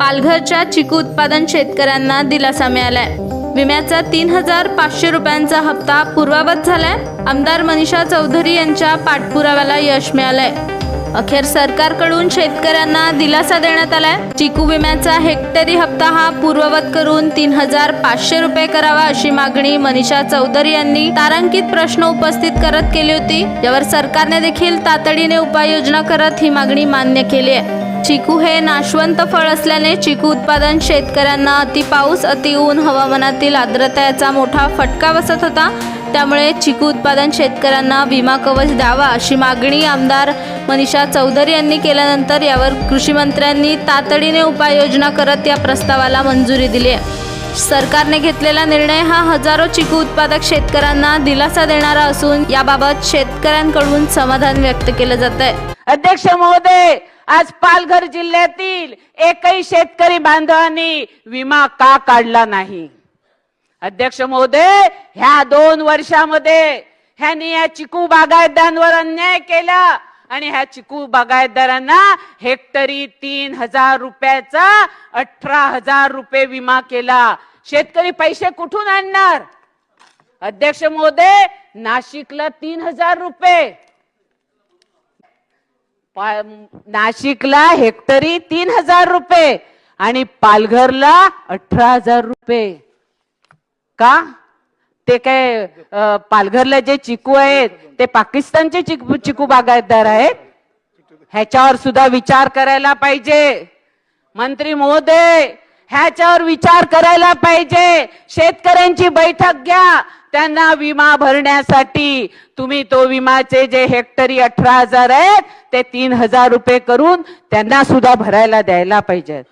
पालघरच्या चिकू उत्पादन शेतकऱ्यांना दिलासा मिळालाय. विम्याचा तीन हजार पाचशे रुपयांचा हप्ता पूर्ववत झालाय. आमदार मनीषा चौधरी यांच्या पाठपुराव्याला यश मिळालंय. अखेर सरकारकडून शेतकऱ्यांना दिलासा देण्यात आलाय. चिकू विम्याचा हेक्टरी हप्ता हा पूर्ववत करून तीन हजार पाचशे रुपये करावा अशी मागणी मनीषा चौधरी यांनी तारांकित प्रश्न उपस्थित करत केली होती. यावर सरकारने देखील तातडीने उपाययोजना करत ही मागणी मान्य केली आहे. चिकू हे नाशवंत फळ असल्याने चिकू उत्पादन शेतकऱ्यांना अति पाऊस अति ऊन हवामानातील आर्द्रता याचा मोठा फटका बसत होता. त्यामुळे चिकू उत्पादन शेतकऱ्यांना विमा कवच द्यावा अशी मागणी आमदार मनीषा चौधरी यांनी केल्यानंतर यावर कृषीमंत्र्यांनी तातडीने उपाययोजना करत या प्रस्तावाला मंजुरी दिली आहे. सरकारने घेतलेला निर्णय हा हजारो चिकू उत्पादक शेतकऱ्यांना दिलासा देणारा असून याबाबत शेतकऱ्यांकडून समाधान व्यक्त केलं जात आहे अध्यक्ष महोदय आज पालघर जिल्ह्यातील एकही शेतकरी बांधवांनी विमा का काढला नाही? अध्यक्ष महोदय ह्या दोन वर्षामध्ये ह्यांनी या चिकू बागायतदारांवर अन्याय केला. आणि ह्या चिकू बागायतदारांना हेक्टरी तीन हजार रुपयाचा अठरा हजार रुपये विमा केला. शेतकरी पैसे कुठून आणणार? अध्यक्ष महोदय नाशिकला तीन हजार रुपये. नाशिकला हेक्टरी तीन हजार रुपये आणि पालघरला अठरा हजार रुपये. का? ते काय पालघरला जे चिकू आहेत ते पाकिस्तानचे चिकू चिकू बागायतदार आहेत ह्याच्यावर सुद्धा विचार करायला पाहिजे. मंत्री महोदय ह्याच्यावर विचार करायला पाहिजे. शेतकऱ्यांची बैठक घ्या. त्यांना विमा भरण्यासाठी तुम्ही तो विमाचे जे हेक्टरी अठरा हजार आहेत ते तीन हजार रुपये करून त्यांना सुद्धा भरायला द्यायला पाहिजेत.